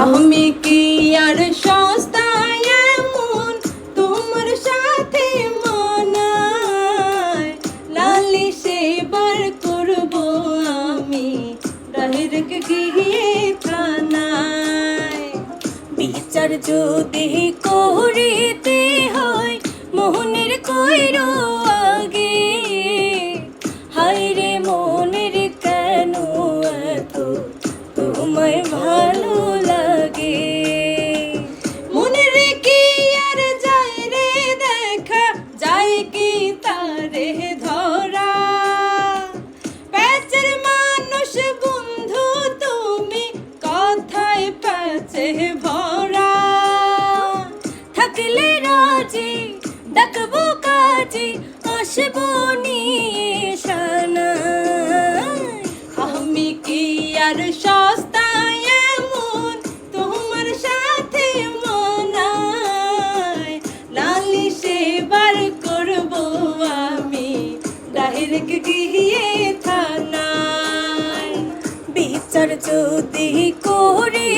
আমি কি আর সস্তায় এমন তোমার সাথে মানায়? লালি সেবার করব আমি ডাইরেক্ট গিয়ে থানায় বিচার যদি করিতে হয়, মোহনের কইরো তারে ধরা। মানুষ, বন্ধু, তুমি কথায় প্যাচে ভরা। থাকলে রাজি, ডাকবো কাজে, আসব নিয়ে আমি কি আর সস্তায় ডাইরেক্ট গিয়ে থানায় বিচার যদি করিতে